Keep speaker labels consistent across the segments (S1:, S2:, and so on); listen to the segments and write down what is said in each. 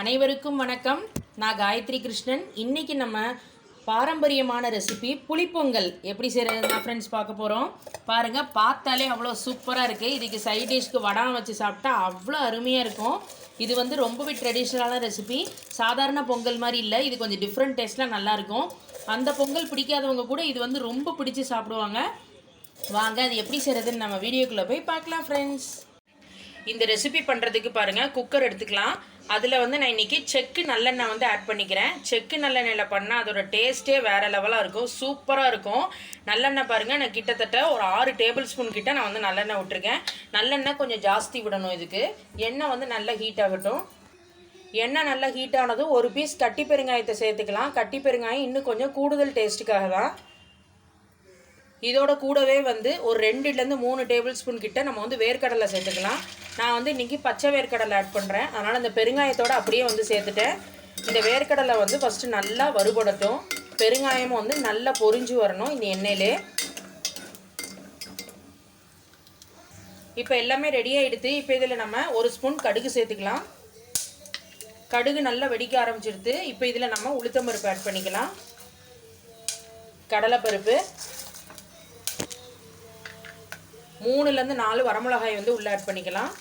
S1: அனைவருக்கும் வணக்கம். நான் காயத்ரி கிருஷ்ணன். இன்னைக்கு நம்ம பாரம்பரியமான ரெசிபி புளிப்பொங்கல். எப்படி செய்கிறது தான் ஃப்ரெண்ட்ஸ் பார்க்க போகிறோம் பாருங்கள் பார்த்தாலே அவ்வளோ சூப்பராக இருக்குது இதுக்கு சைட் டிஷ்க்கு வடம் வச்சு சாப்பிட்டா அவ்வளோ அருமையாக இருக்கும். இது வந்து ரொம்பவே ட்ரெடிஷ்னலான ரெசிபி சாதாரண பொங்கல் மாதிரி இல்லை. இது கொஞ்சம் டிஃப்ரெண்ட் டேஸ்ட்லாம் நல்லாயிருக்கும் அந்த பொங்கல் பிடிக்காதவங்க கூட இது வந்து ரொம்ப பிடிச்சி சாப்பிடுவாங்க. வாங்க அது எப்படி செய்கிறதுன்னு நம்ம வீடியோக்குள்ளே போய் பார்க்கலாம் ஃப்ரெண்ட்ஸ் இந்த ரெசிபி பண்ணுறதுக்கு பாருங்கள் குக்கர் எடுத்துக்கலாம். அதில் வந்து நான் இன்றைக்கி செக்கு நல்லெண்ணெய் வந்து ஆட் பண்ணிக்கிறேன். செக்கு நல்லெண்ணெயில் பண்ணால் அதோட டேஸ்ட்டே வேறு லெவலாக இருக்கும். சூப்பராக இருக்கும். நல்லெண்ணெய் பாருங்கள் நான் கிட்டத்தட்ட ஒரு ஆறு டேபிள் ஸ்பூன் கிட்ட நான் வந்து நல்லெண்ணெய் விட்டுருக்கேன். நல்லெண்ணெய் கொஞ்சம் ஜாஸ்தி விடணும் இதுக்கு. எண்ணெய் வந்து நல்லா ஹீட் ஆகட்டும். எண்ணெய் நல்லா ஹீட் ஆனதும் ஒரு பீஸ் கட்டி பெருங்காயத்தை சேர்த்துக்கலாம். கட்டி பெருங்காயம் இன்னும் கொஞ்சம் கூடுதல் டேஸ்ட்டுக்காக தான் இதோட கூடவே வந்து ஒரு ரெண்டுலேருந்து மூணு டேபிள் ஸ்பூன் கிட்ட நம்ம வந்து வேர்க்கடலை சேர்த்துக்கலாம். நான் வந்து இன்றைக்கி பச்சை வேர்க்கடலை ஆட் பண்ணுறேன் அதனால் இந்த பெருங்காயத்தோட அப்படியே வந்து சேர்த்துட்டேன். இந்த வேர்க்கடலை வந்து ஃபஸ்ட்டு நல்லா வறுபடட்டும். பெருங்காயமும் வந்து நல்லா பொரிஞ்சு வரணும் இந்த எண்ணெயிலே. இப்போ எல்லாமே ரெடி ஆகிடுது இப்போ இதில் நம்ம ஒரு ஸ்பூன் கடுகு சேர்த்துக்கலாம். கடுகு நல்லா வெடிக்க ஆரம்பிச்சிடுது இப்போ இதில் நம்ம உளுத்தம்பருப்பு ஆட் பண்ணிக்கலாம். கடலைப்பருப்பு. மூணுலேருந்து நாலு வரமிளகாய் வந்து உள்ளே ஆட் பண்ணிக்கலாம்.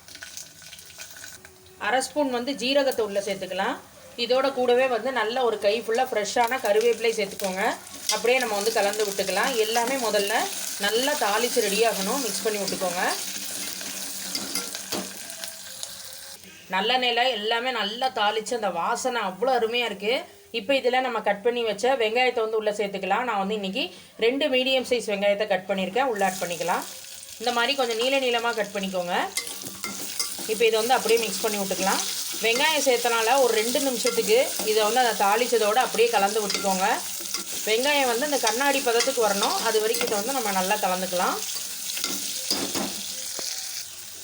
S1: அரை ஸ்பூன் வந்து ஜீரகத்தை உள்ளே சேர்த்துக்கலாம். இதோட கூடவே வந்து நல்ல ஒரு கை ஃபுல்லாக ஃப்ரெஷ்ஷான கருவேப்பிலை சேர்த்துக்கோங்க. அப்படியே நம்ம வந்து கலந்து விட்டுக்கலாம். எல்லாமே முதல்ல நல்லா தாளித்து ரெடியாகணும் மிக்ஸ் பண்ணி விட்டுக்கோங்க. நல்லெண்ணெயில் எல்லாமே நல்லா தாளித்து அந்த வாசனை அவ்வளோ அருமையாக இருக்குது இப்போ இதில் நம்ம கட் பண்ணி வச்ச வெங்காயத்தை வந்து உள்ளே சேர்த்துக்கலாம். நான் வந்து இன்றைக்கி ரெண்டு மீடியம் சைஸ் வெங்காயத்தை கட் பண்ணியிருக்கேன். உள்ளே ஆட் பண்ணிக்கலாம். இந்த மாதிரி கொஞ்சம் நீள நீளமாக கட் பண்ணிக்கோங்க. இப்போ இதை வந்து அப்படியே மிக்ஸ் பண்ணி விட்டுக்கலாம். வெங்காயம் சேர்த்தனால ஒரு ரெண்டு நிமிஷத்துக்கு இதை வந்து அதை தாளித்ததோடு அப்படியே கலந்து விட்டுக்கோங்க. வெங்காயம் வந்து அந்த கண்ணாடி பதத்துக்கு வரணும். அது வரைக்கும் இதை வந்து நம்ம நல்லா கலந்துக்கலாம்.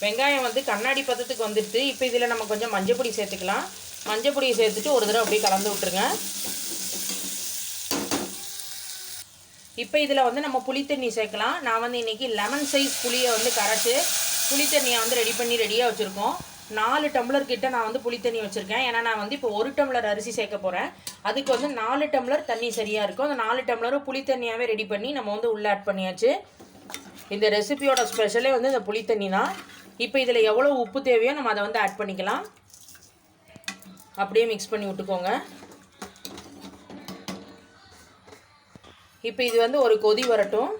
S1: வெங்காயம் வந்து கண்ணாடி பதத்துக்கு வந்துடுது இப்போ இதில் நம்ம கொஞ்சம் மஞ்சள் பொடி சேர்த்துக்கலாம். மஞ்சள் பொடியை சேர்த்துட்டு ஒரு தடவை அப்படியே கலந்து விட்டுருங்க. இப்போ இதில் வந்து நம்ம புளித்தண்ணி சேர்க்கலாம். நான் வந்து இன்றைக்கி லெமன் சைஸ் புளியை வந்து கரைச்சி புளித்தண்ணியை வந்து ரெடி பண்ணி ரெடியாக வச்சுருக்கோம். நாலு டம்ளர் கிட்ட நான் வந்து புளித்தண்ணி வச்சுருக்கேன். ஏன்னா நான் வந்து இப்போ ஒரு டம்ளர் அரிசி சேர்க்க போகிறேன் அதுக்கு வந்து நாலு டம்ளர் தண்ணி சரியாக இருக்கும். அந்த நாலு டம்ளரும் புளித்தண்ணியாகவே ரெடி பண்ணி நம்ம வந்து உள்ளே ஆட் பண்ணியாச்சு. இந்த ரெசிபியோட ஸ்பெஷலே வந்து இந்த புளித்தண்ணி தான். இப்போ இதில் எவ்வளோ உப்பு தேவையோ நம்ம அதை வந்து ஆட் பண்ணிக்கலாம். அப்படியே மிக்ஸ் பண்ணி விட்டுக்கோங்க. இப்போ இது வந்து ஒரு கொதி வரட்டும்.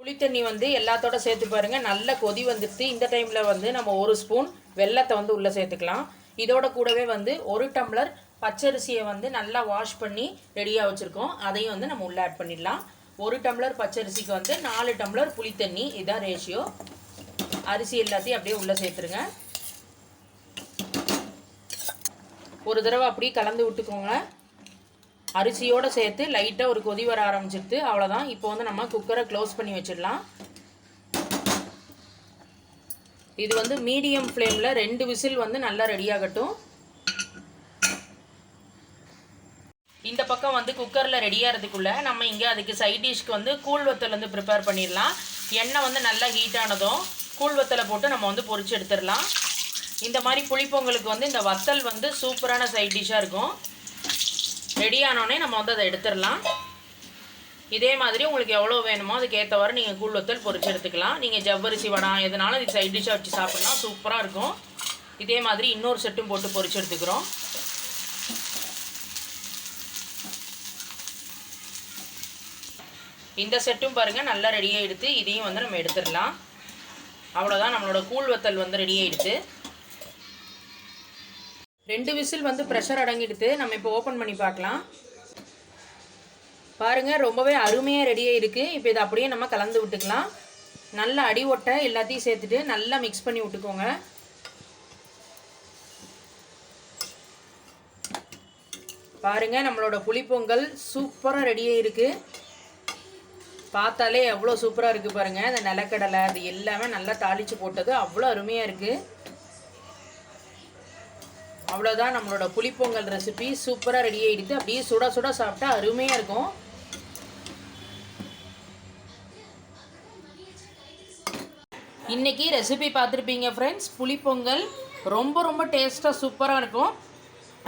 S1: புளித்தண்ணி வந்து எல்லாத்தோட சேர்த்து பாருங்கள் நல்ல கொதி வந்துடுது இந்த டைமில் வந்து நம்ம ஒரு ஸ்பூன் வெள்ளத்தை வந்து உள்ளே சேர்த்துக்கலாம். இதோட கூடவே வந்து ஒரு டம்ளர் பச்சரிசியை வந்து நல்லா வாஷ் பண்ணி ரெடியாக வச்சுருக்கோம். அதையும் வந்து நம்ம உள்ளே ஆட் பண்ணிடலாம். ஒரு டம்ளர் பச்சரிசிக்கு வந்து நாலு டம்ளர் புளித்தண்ணி இதுதான் ரேஷியோ அரிசி எல்லாத்தையும் அப்படியே உள்ளே சேர்த்துருங்க. ஒரு தடவை அப்படியே கலந்து விட்டுக்கோங்க. அரிசியோடு சேர்த்து லைட்டாக ஒரு கொதி வர ஆரம்பிச்சிருது. அவ்வளோதான் இப்போ வந்து நம்ம குக்கரை க்ளோஸ் பண்ணி வச்சிடலாம். இது வந்து மீடியம் ஃப்ளேமில் ரெண்டு விசில் வந்து நல்லா ரெடியாகட்டும் இந்த பக்கம் வந்து குக்கரில் ரெடியாகிறதுக்குள்ளே நம்ம இங்கே அதுக்கு சைட் டிஷ்க்கு வந்து கூழ் வத்தல் வந்து ப்ரிப்பேர் பண்ணிடலாம். எண்ணெய் வந்து நல்லா ஹீட் ஆனதும் கூழ் வத்தலை போட்டு நம்ம வந்து பொறிச்சு எடுத்துடலாம். இந்த மாதிரி புளிப்பொங்கலுக்கு வந்து இந்த வத்தல் வந்து சூப்பரான சைட் டிஷ்ஷாக இருக்கும். ரெடி ஆனோடனே நம்ம வந்து அதை எடுத்துடலாம். இதே மாதிரி உங்களுக்கு எவ்வளோ வேணுமோ அதுக்கேற்றவாறு நீங்கள் கூழ் வத்தல் பொரிச்சு எடுத்துக்கலாம். நீங்கள் ஜவ்வரிசி வடம் எதனாலும் இது சைட் டிஷ்ஷாக வச்சு சாப்பிட்லாம். சூப்பராக இருக்கும். இதே மாதிரி இன்னொரு செட்டும் போட்டு பொறிச்சு எடுத்துக்கிறோம். இந்த செட்டும் பாருங்கள் நல்லா ரெடி ஆகிடுது இதையும் வந்து நம்ம எடுத்துடலாம். அவ்வளோதான் நம்மளோட கூழ் வத்தல் வந்து ரெடி ஆகிடுது ரெண்டு விசில் வந்து ப்ரெஷர் அடங்கிடுது. நம்ம இப்போ ஓப்பன் பண்ணி பார்க்கலாம். பாருங்கள் ரொம்பவே அருமையாக ரெடியாக இருக்குது இப்போ இதை அப்படியே நம்ம கலந்து விட்டுக்கலாம். நல்லா அடி ஒட்டை எல்லாத்தையும் சேர்த்துட்டு நல்லா மிக்ஸ் பண்ணி விட்டுக்கோங்க. பாருங்கள் நம்மளோட புளிப்பொங்கல் சூப்பராக ரெடியாக இருக்குது பார்த்தாலே எவ்வளோ சூப்பராக இருக்குது பாருங்கள் இந்த நிலக்கடலை அது எல்லாமே நல்லா தாளித்து போட்டது அவ்வளோ அருமையாக இருக்குது அவ்வளோதான் நம்மளோட புளிப்பொங்கல் ரெசிபி சூப்பராக ரெடி ஆகிடுது அப்படியே சுட சுட சாப்பிட்டா அருமையாக இருக்கும். இன்றைக்கி ரெசிபி பார்த்துருப்பீங்க ஃப்ரெண்ட்ஸ் புளிப்பொங்கல் ரொம்ப ரொம்ப டேஸ்ட்டாக சூப்பராக இருக்கும்.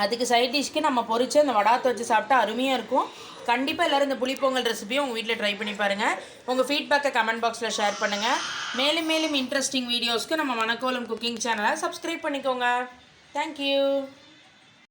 S1: அதுக்கு சைட் டிஷ்க்கு நம்ம பொறிச்சு அந்த வடாத்தை வச்சு சாப்பிட்டா அருமையாக இருக்கும். கண்டிப்பாக எல்லோரும் இந்த புளிப்பொங்கல் ரெசிபியை உங்கள் வீட்டில் ட்ரை பண்ணி பாருங்கள் உங்கள் ஃபீட்பேக்கை கமெண்ட் பாக்ஸில் ஷேர் பண்ணுங்கள் மேலும் மேலும் இன்ட்ரெஸ்டிங் வீடியோஸ்க்கு நம்ம மணக்கோலம் குக்கிங் சேனலை சப்ஸ்கிரைப் பண்ணிக்கோங்க. Thank you.